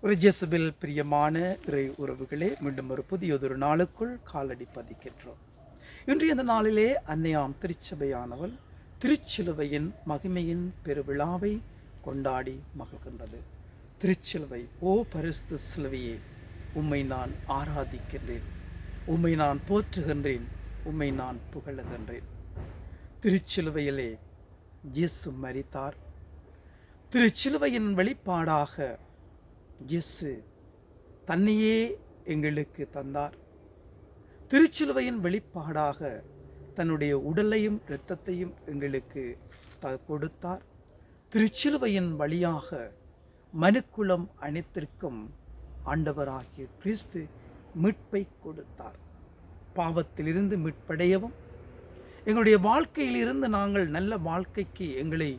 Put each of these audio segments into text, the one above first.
ஒரு ஜெசபில் பிரியமான இறை உறவுகளே மீண்டும் ஒரு புதியதொரு நாளுக்குள் காலடி பதிக்கின்றோம். இன்றைய இந்த நாளிலே அன்னையாம் திருச்சபையானவள் திருச்சிலுவையின் மகிமையின் பெருவிழாவை கொண்டாடி மகிழ்கின்றது. திருச்சிலுவை ஓ பரிசு சிலுவையே உம்மை நான் ஆராதிக்கின்றேன். உம்மை நான் போற்றுகின்றேன். உம்மை நான் புகழுகின்றேன். திருச்சிலுவையிலே இயேசு மரித்தார். திருச்சிலுவையின் வெளிப்பாடாக இயேசு தன்னையே எங்களுக்கு தந்தார். திருச்சிலுவையின் வெளிப்பாடாக தன்னுடைய உடலையும் இரத்தத்தையும் எங்களுக்கு த கொடுத்தார். திருச்சிலுவையின் வழியாக மனுக்குலம் அனைத்திற்கும் ஆண்டவராகிய கிறிஸ்து மீட்பை கொடுத்தார். பாவத்திலிருந்து மீட்படையவும் எங்களுடைய வாழ்க்கையிலிருந்து நாங்கள் நல்ல வாழ்க்கைக்கு எங்களை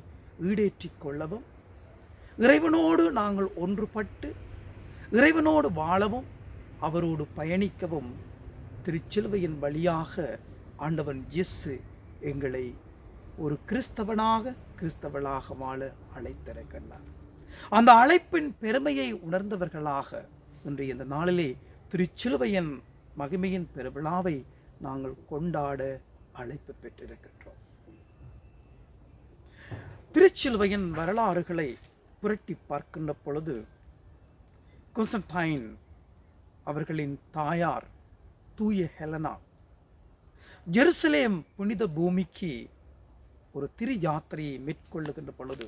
ஈடேற்றிக் கொள்ளவும் இறைவனோடு நாங்கள் ஒன்றுபட்டு இறைவனோடு வாழவும் அவரோடு பயணிக்கவும் திருச்சிலுவையின் வழியாக ஆண்டவன் இயேசு எங்களை ஒரு கிறிஸ்தவனாக கிறிஸ்தவளாக வாழ அழைத்திருக்கின்றார் அந்த அழைப்பின் பெருமையை உணர்ந்தவர்களாக இன்றைய இந்த நாளிலே திருச்சிலுவையின் மகிமையின் பெருவிழாவை நாங்கள் கொண்டாட அழைப்பு பெற்றிருக்கின்றோம். திருச்சிலுவையின் வரலாறுகளை புரட்டி பார்க்கின்ற பொழுது குன்சன்டைன் அவர்களின் தாயார் தூய ஹெலனா ஜெருசலேம் புனித பூமிக்கு ஒரு திரு யாத்திரையை மேற்கொள்ளுகின்ற பொழுது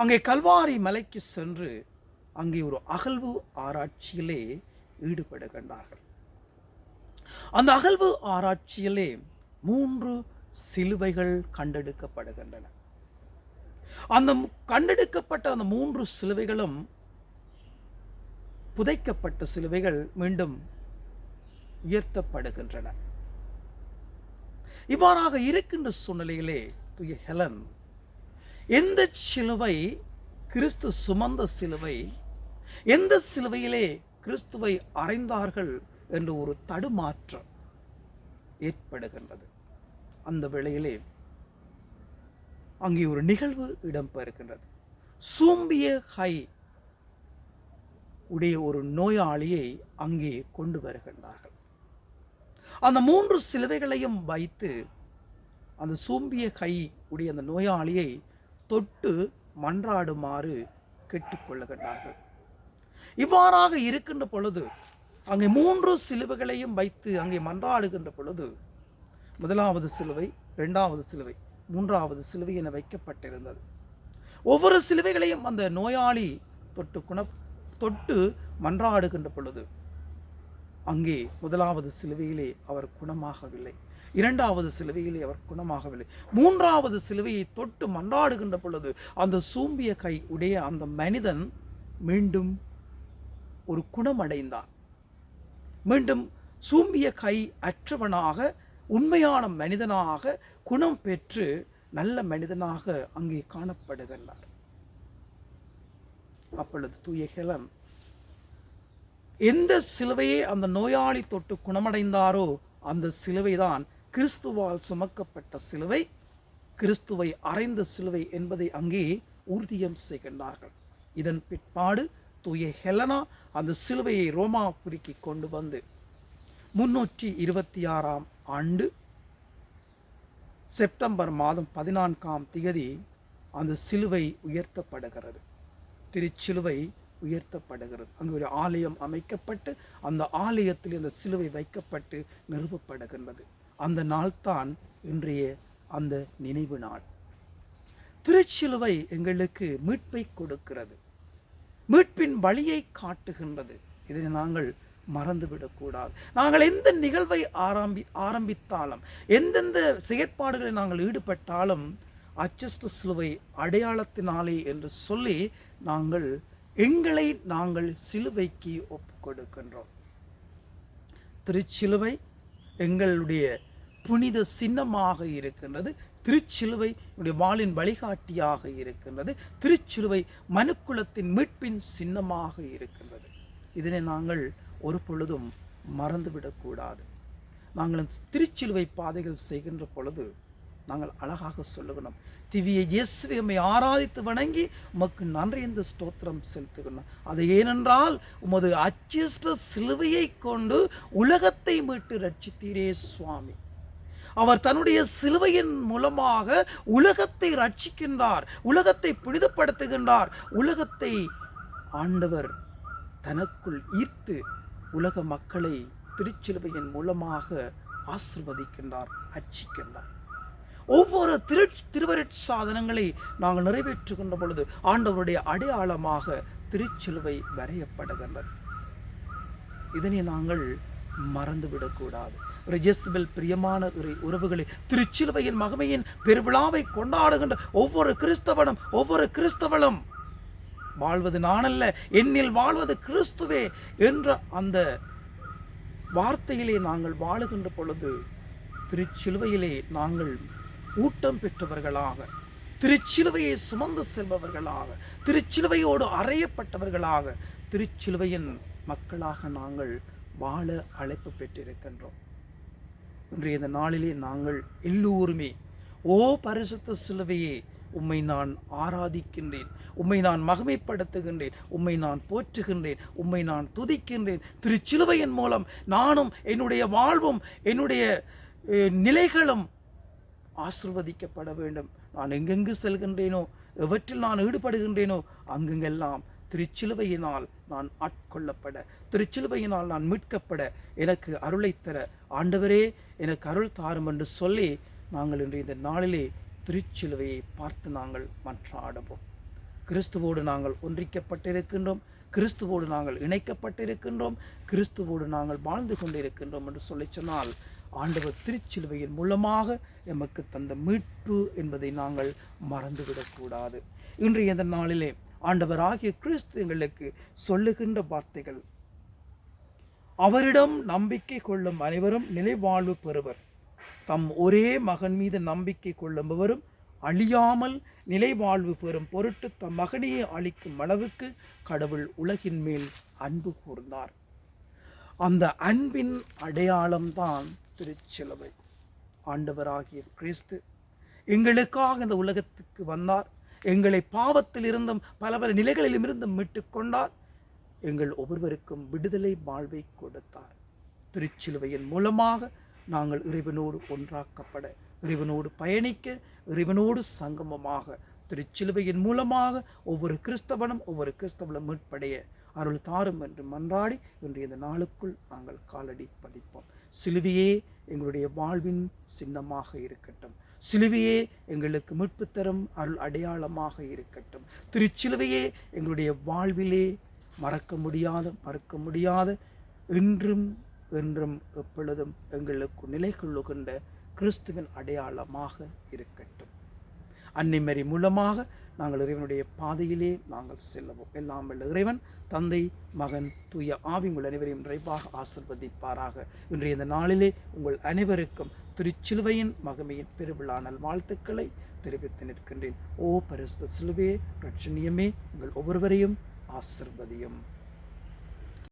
அங்கே கல்வாரி மலைக்கு சென்று அங்கே ஒரு அகழ்வு ஆராய்ச்சியிலே ஈடுபடுகின்றார்கள். அந்த அகழ்வு ஆராய்ச்சியிலே மூன்று சிலுவைகள் கண்டெடுக்கப்படுகின்றன. அந்த கண்டெடுக்கப்பட்ட அந்த மூன்று சிலுவைகளும் புதைக்கப்பட்ட சிலுவைகள் மீண்டும் உயர்த்தப்படுகின்றன. இவ்வாறாக இருக்கின்ற சூழ்நிலையிலே ஹெலன் எந்த சிலுவை கிறிஸ்து சுமந்த சிலுவை எந்த சிலுவையிலே கிறிஸ்துவை அறைந்தார்கள் என்ற ஒரு தடுமாற்றம் ஏற்படுகின்றது. அந்த வேளையிலே அங்கே ஒரு நிகழ்வு இடம்பெறுகின்றது. சூம்பிய ஹை உடைய ஒரு நோயாளியை அங்கே கொண்டு வருகின்றார்கள். அந்த மூன்று சிலுவைகளையும் வைத்து அந்த சூம்பிய கை உடைய அந்த நோயாளியை தொட்டு மன்றாடுமாறு கேட்டுக்கொள்ளுகின்றார்கள் இவ்வாறாக இருக்கின்ற பொழுது அங்கே மூன்று சிலுவைகளையும் வைத்து அங்கே மன்றாடுகின்ற பொழுது முதலாவது சிலுவை இரண்டாவது சிலுவை மூன்றாவது சிலுவை என வைக்கப்பட்டிருந்தது. ஒவ்வொரு சிலுவைகளையும் அந்த நோயாளி தொட்டு குண தொட்டு மன்றாடுகின்ற பொழுது அங்கே முதலாவது சிலுவையிலே அவர் குணமாகவில்லை. இரண்டாவது சிலுவையிலே அவர் குணமாகவில்லை. மூன்றாவது சிலுவையை தொட்டு மன்றாடுகின்ற பொழுது அந்த சூம்பிய கை உடைய அந்த மனிதன் மீண்டும் ஒரு குணமடைந்தான். மீண்டும் சூம்பிய கை அற்றவனாக உண்மையான மனிதனாக குணம் பெற்று நல்ல மனிதனாக அங்கே காணப்படுகின்றார் அப்பொழுது தூய எந்த சிலுவையை அந்த நோயாளி தொட்டு குணமடைந்தாரோ அந்த சிலுவைதான் கிறிஸ்துவால் சுமக்கப்பட்ட சிலுவை கிறிஸ்துவை அறைந்த சிலுவை என்பதை அங்கே ஊர்தியம் செய்கின்றார்கள். இதன் பிற்பாடு தூய ஹெலனா அந்த சிலுவையை ரோமாபுரிக்கு கொண்டு வந்து முன்னூற்றி இருபத்தி ஆறாம் ஆண்டு செப்டம்பர் மாதம் பதினான்காம் திகதி அந்த சிலுவை உயர்த்தப்படுகிறது. திருச்சிலுவை உயர்த்தப்படுகிறது. அங்கே ஒரு ஆலயம் அமைக்கப்பட்டு அந்த ஆலயத்தில் அந்த சிலுவை வைக்கப்பட்டு நிறுவப்படுகின்றது. அந்த நாள்தான் இன்றைய அந்த நினைவு நாள். திருச்சிலுவை எங்களுக்கு மீட்பை கொடுக்கிறது. மீட்பின் வழியை காட்டுகின்றது. இதனை நாங்கள் மறந்துவிடக்கூடாது. நாங்கள் எந்த நிகழ்வை ஆரம்பி ஆரம்பித்தாலும் எந்தெந்த செயற்பாடுகளில் நாங்கள் ஈடுபட்டாலும் அச்சஸ்ட சிலுவை அடையாளத்தினாலே என்று சொல்லி நாங்கள் எங்களை நாங்கள் சிலுவைக்கு ஒப்பு கொடுக்கின்றோம் திருச்சிலுவை எங்களுடைய புனித சின்னமாக இருக்கின்றது. திருச்சிலுவை என்னுடைய வாளின் வழிகாட்டியாக இருக்கின்றது. திருச்சிலுவை மனுக்குலத்தின் மீட்பின் சின்னமாக இருக்கின்றது. இதனை நாங்கள் ஒரு பொழுதும் மறந்துவிடக்கூடாது. நாங்கள் திருச்சிலுவை பாதைகள் செய்கின்ற பொழுது நாங்கள் அழகாக சொல்லுகிறோம் திவிய இயேசுவை உம்மை ஆராதித்து வணங்கி உமக்கு நன்றி இந்த ஸ்தோத்திரம் செலுத்துகிறோம். அது ஏனென்றால் உமது அச்சிஷ்ட சிலுவையை கொண்டு உலகத்தை மீட்டு ரட்சித்தீரே சுவாமி. அவர் தன்னுடைய சிலுவையின் மூலமாக உலகத்தை ரட்சிக்கின்றார் உலகத்தை புனிதப்படுத்துகின்றார் உலகத்தை ஆண்டவர் தனக்குள் ஈர்த்து உலக மக்களை திருச்சிலுவையின் மூலமாக ஆசிர்வதிக்கின்றார் அச்சிக்கின்றார் ஒவ்வொரு திரு திருவருட் சாதனங்களை நாங்கள் நிறைவேற்றுகின்ற பொழுது ஆண்டவருடைய அடையாளமாக திருச்சிலுவை வரையப்படுகின்றது. இதனை நாங்கள் மறந்துவிடக்கூடாது. ஒரு ஜெஸ்பெல் பிரியமான ஒரு உறவுகளை திருச்சிலுவையின் மகமையின் பெருவிழாவை கொண்டாடுகின்ற ஒவ்வொரு கிறிஸ்தவனும் ஒவ்வொரு கிறிஸ்தவளும் வாழ்வது நானல்ல என்னில் வாழ்வது கிறிஸ்துவே என்ற அந்த வார்த்தையிலே நாங்கள் வாழுகின்ற பொழுது திருச்சிலுவையிலே நாங்கள் ஊட்டம் பெற்றவர்களாக திருச்சிலுவையை சுமந்து செல்பவர்களாக திருச்சிலுவையோடு அறையப்பட்டவர்களாக திருச்சிலுவையின் மக்களாக நாங்கள் வாழ அழைப்பு பெற்றிருக்கின்றோம். இன்றைய இந்த நாளிலே நாங்கள் எல்லோருமே ஓ பரிசுத்த சிலுவையே உம்மை நான் ஆராதிக்கின்றேன். உம்மை நான் மகிமைப்படுத்துகின்றேன். உம்மை நான் போற்றுகின்றேன். உம்மை நான் துதிக்கின்றேன். திருச்சிலுவையின் மூலம் நானும் என்னுடைய வாழ்வும் என்னுடைய நிலைகளும் ஆசிர்வதிக்கப்பட வேண்டும். நான் எங்கெங்கு செல்கின்றேனோ எவற்றில் நான் ஈடுபடுகின்றேனோ அங்கெங்கெல்லாம் திருச்சிலுவையினால் நான் ஆட்கொள்ளப்பட திருச்சிலுவையினால் நான் மீட்கப்பட எனக்கு அருளைத்தர ஆண்டவரே எனக்கு அருள் தாரும் என்று சொல்லி நாங்கள் இன்று இந்த நாளிலே திருச்சிலுவையை பார்த்து நாங்கள் மன்றாடுவோம். கிறிஸ்துவோடு நாங்கள் ஒன்றிக்கப்பட்டிருக்கின்றோம். கிறிஸ்துவோடு நாங்கள் இணைக்கப்பட்டிருக்கின்றோம். கிறிஸ்துவோடு நாங்கள் வாழ்ந்து கொண்டிருக்கின்றோம் என்று சொல்லி சொன்னால் ஆண்டவர் திருச்சிலுவையின் மூலமாக எமக்கு தந்த மீட்பு என்பதை நாங்கள் மறந்துவிடக்கூடாது. இன்றைய இந்த நாளிலே ஆண்டவராகிய கிறிஸ்து எங்களுக்கு சொல்லுகின்ற வார்த்தைகள் அவரிடம் நம்பிக்கை கொள்ளும் அனைவரும் நிலைவாழ்வு பெறுவர். தம் ஒரே மகன் மீது நம்பிக்கை கொள்ளுபவரும் அழியாமல் நிலைவாழ்வு பெறும் பொருட்டு தம் மகனையே அளிக்கும் அளவுக்கு கடவுள் உலகின் மேல் அன்பு கூர்ந்தார். அந்த அன்பின் அடையாளம்தான் திருச்சிலுவை. ஆண்டவராகிய கிறிஸ்து எங்களுக்காக இந்த உலகத்துக்கு வந்தார். எங்களை பாவத்தில் இருந்தும் பல பல நிலைகளிலும் இருந்தும் மீட்டுக் கொண்டார். எங்கள் ஒவ்வொருவருக்கும் விடுதலை வாழ்வை கொடுத்தார். திருச்சிலுவையின் மூலமாக நாங்கள் இறைவனோடு ஒன்றாக்கப்பட இறைவனோடு பயணிக்க இறைவனோடு சங்கமமாக திருச்சிலுவையின் மூலமாக ஒவ்வொரு கிறிஸ்தவனும் ஒவ்வொரு கிறிஸ்தவனும் மீட்படைய அருள் தாரும் என்று மன்றாடி இன்றைய இந்த நாளுக்குள் நாங்கள் காலடி பதிப்போம். சிலுவையே எங்களுடைய வாழ்வின் சின்னமாக இருக்கட்டும். சிலுவையே எங்களுக்கு மீட்பு தரும் அருள் அடையாளமாக இருக்கட்டும். திருச்சிலுவையே எங்களுடைய வாழ்விலே மறக்க முடியாத மறக்க முடியாத இன்றும் என்றும் எப்பொழுதும் எங்களுக்கு நிலை கொள்ளுகின்ற கிறிஸ்துவின் அடையாளமாக இருக்கட்டும். அன்னிமரி மூலமாக நாங்கள் இறைவனுடைய பாதையிலே நாங்கள் செல்லவோம். எல்லாம் வல்ல இறைவன் தந்தை மகன் தூய ஆவி உங்கள் அனைவரையும் நிறைவாக ஆசிர்வதிப்பாராக. இன்றைய இந்த நாளிலே உங்கள் அனைவருக்கும் திருச்சிலுவையின் மகிமையின் பெருவிழா வாழ்த்துக்களை தெரிவித்து நிற்கின்றேன். ஓ பரிசுத்த சிலுவே ரட்சணியமே உங்கள் ஒவ்வொருவரையும் ஆசிர்வதியும்.